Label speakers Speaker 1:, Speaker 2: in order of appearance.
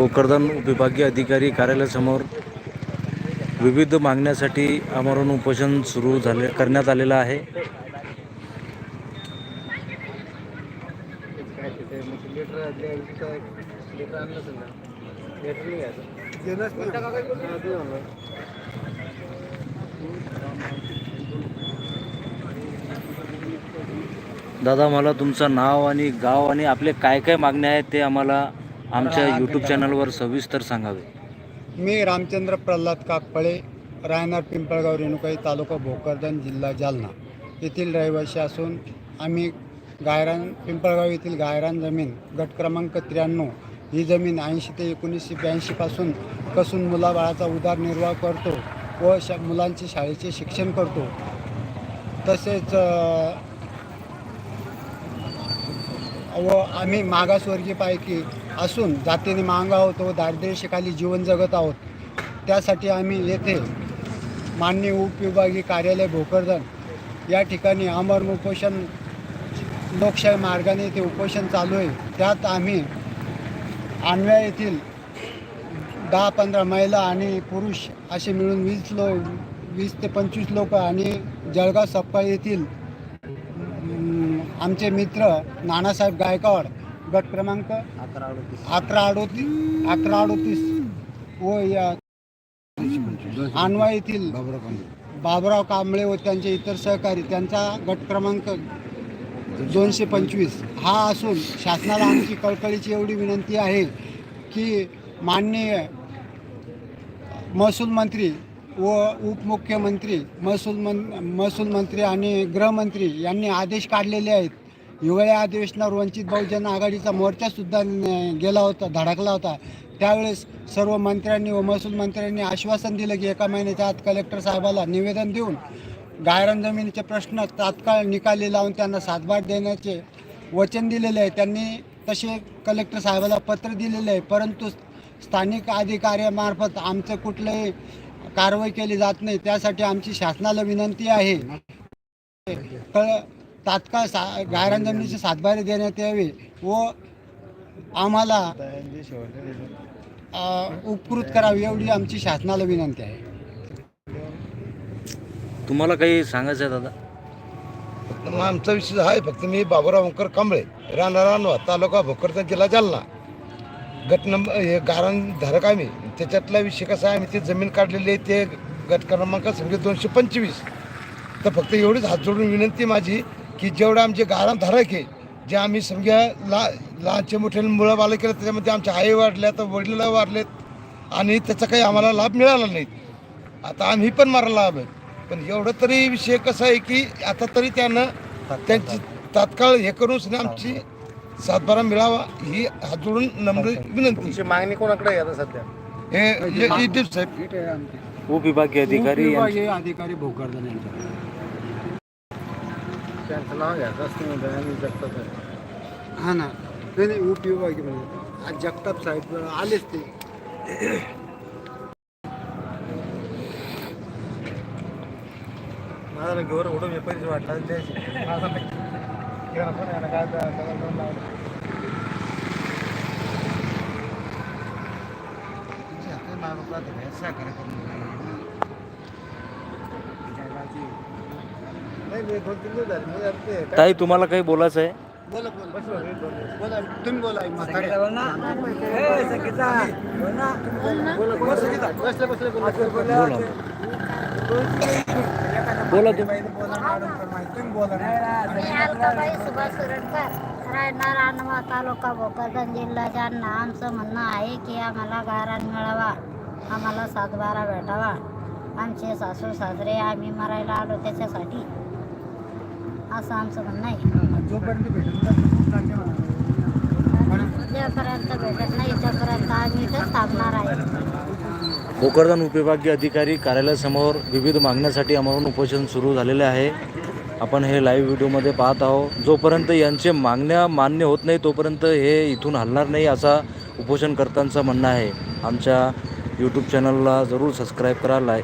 Speaker 1: भोकरदन विभागीय अधिकारी कार्यालयासमोर विविध मागण्यासाठी आमरण उपोषण सुरू झाले करण्यात आलेलं आहे. दादा मला तुमचं नाव आणि गाव आणि आपले काय काय मागण्या आहेत ते आम्हाला आमच्या यूट्यूब चॅनलवर सविस्तर सांगावे.
Speaker 2: मी रामचंद्र प्रल्हाद काकपळे राहणार पिंपळगाव रेणुकाई तालुका भोकरदन जिल्हा जालना येथील रहिवासी असून आम्ही गायरान पिंपळगाव येथील गायरान जमीन गट क्रमांक त्र्याण्णव ही जमीन ऐंशी ते एकोणीसशे ब्याऐंशीपासून कसून मुलाबाळाचा उदरनिर्वाह करतो व श मुलांचे शाळेचे शिक्षण करतो. तसेच अ, व आम्ही मागासवर्गीयपैकी असून जातीने मांग आहोत व दारिद्र्यरेषेखाली जीवन जगत आहोत. त्यासाठी आम्ही येथे मान्य उपविभागीय कार्यालय भोकरदन या ठिकाणी अमर उपोषण लोकशाही मार्गाने ते उपोषण चालू आहे. त्यात आम्ही आणव्या येथील दहा पंधरा महिला आणि पुरुष असे मिळून वीस लो वीस ते पंचवीस लोक आणि जळगाव सपकाळ येथील आमचे मित्र नानासाहेब गायकवाड गट क्रमांक अकरा अडोतीस. अकरा अडोतीस व या आणवा येथील बाबुराव कांबळे व त्यांचे इतर सहकारी त्यांचा गट क्रमांक दोनशे पंचवीस. हा असून शासनाला आमची कळकळीची एवढी विनंती आहे की माननीय महसूल मंत्री व उपमुख्यमंत्री महसूल मन महसूल मंत्री आणि गृहमंत्री यांनी आदेश काढलेले आहेत हिवाळ्या अधिवेशनावर वंचित बहुजन आघाडीचा मोर्चासुद्धा गेला होता धडकला होता. त्यावेळेस सर्व मंत्र्यांनी व महसूल मंत्र्यांनी आश्वासन दिलं की एका महिन्याच्या आत कलेक्टर साहेबाला निवेदन देऊन गायरान जमिनीचे प्रश्न तात्काळ निकाली लावून त्यांना सातभार देण्याचे वचन दिलेले आहे. त्यांनी तसे कलेक्टर साहेबाला पत्र दिलेले आहे. परंतु स्थानिक अधिकाऱ्यामार्फत आमचं कुठलंही कारवाई केली जात नाही. त्यासाठी आमची शासनाला विनंती आहे. क तात्काळ सा गायरान जमिनीचे सातबारे देण्यात यावे व आम्हाला अ, उपकृत करावी एवढी आमची शासनाला विनंती आहे.
Speaker 1: तुम्हाला काही सांगायचं आहे दादा?
Speaker 3: मग आमचा विषय आहे फक्त मी बाबुराव ओंकर कांबळे राहणार रानवा तालुका भोकरदन जिल्हा जालना. गट नंबर हे गारण धारक आम्ही त्याच्यातला विषय कसा आहे आम्ही ते जमीन काढलेली आहे ते गट क्रमांक समजे दोनशे पंचवीस. तर फक्त एवढीच हात जोडून विनंती माझी की जेवढं आमचे गारण धारक आहे जे आम्ही समजा ला लहानचे मोठे मुलं बालं केलं त्याच्यामध्ये आमच्या आई वाढल्या तर वडील वाढलेत आणि त्याचा काही आम्हाला लाभ मिळाला नाही. आता आम्ही पण मारायला लाभ आहे पण एवढं तरी विषय कसा आहे की आता तरी त्यानं त्यांची तात्काळ हे करून सुद्धा आमची सातबारा मिळावा ही हात जोडून नम्र विनंती.
Speaker 4: मागणी कोणाकडे आहे आता सध्या?
Speaker 3: हे हे- हे साहेब
Speaker 1: उपविभागीय अधिकारी
Speaker 2: अधिकारी भोकरदन यांच्या.
Speaker 4: त्यांचं नाव घ्या. दसमी आणि जगतात आहे.
Speaker 2: हा ना. नाही नाही उपविभागीय म्हणजे. आज जगताप साहेब आलेच ते.
Speaker 4: माझा घेवर उडून व्यापारी वाटला द्यायची माझा काय लावले. नाही, मी दोन तीन दिवस झाले. मी आता ते काय-
Speaker 1: ताई तुम्हाला काही बोलायचं आहे
Speaker 2: बोला
Speaker 4: रानवा मी
Speaker 5: अलकाबाई सुभाष सुरटकर राहणार तालुका भोकरदन जिल्हा जालना आमचं म्हणणं आहे की आम्हाला गाराण मिळावा आम्हाला सातबारा भेटावा आमचे सासू सासरे आम्ही मरायला आलो त्याच्यासाठी. असं आमचं म्हणणं आहे. जोपर्यंत भेटत नाही तोपर्यंत आम्ही इथंच थांबणार आहे.
Speaker 1: भोकरदन उपविभागीय अधिकारी कार्यालयासमोर विविध मागण्यासाठी आमरण उपोषण सुरू झालेले आहे. आपण हे लाईव्ह व्हिडिओमध्ये पाहत आहोत. जोपर्यंत यांचे मागण्या मान्य होत नाही तोपर्यंत हे इथून हलणार नाही असा उपोषणकर्त्यांचं म्हणणं आहे. आमच्या यूट्यूब चॅनलला जरूर सबस्क्राईब करा लाय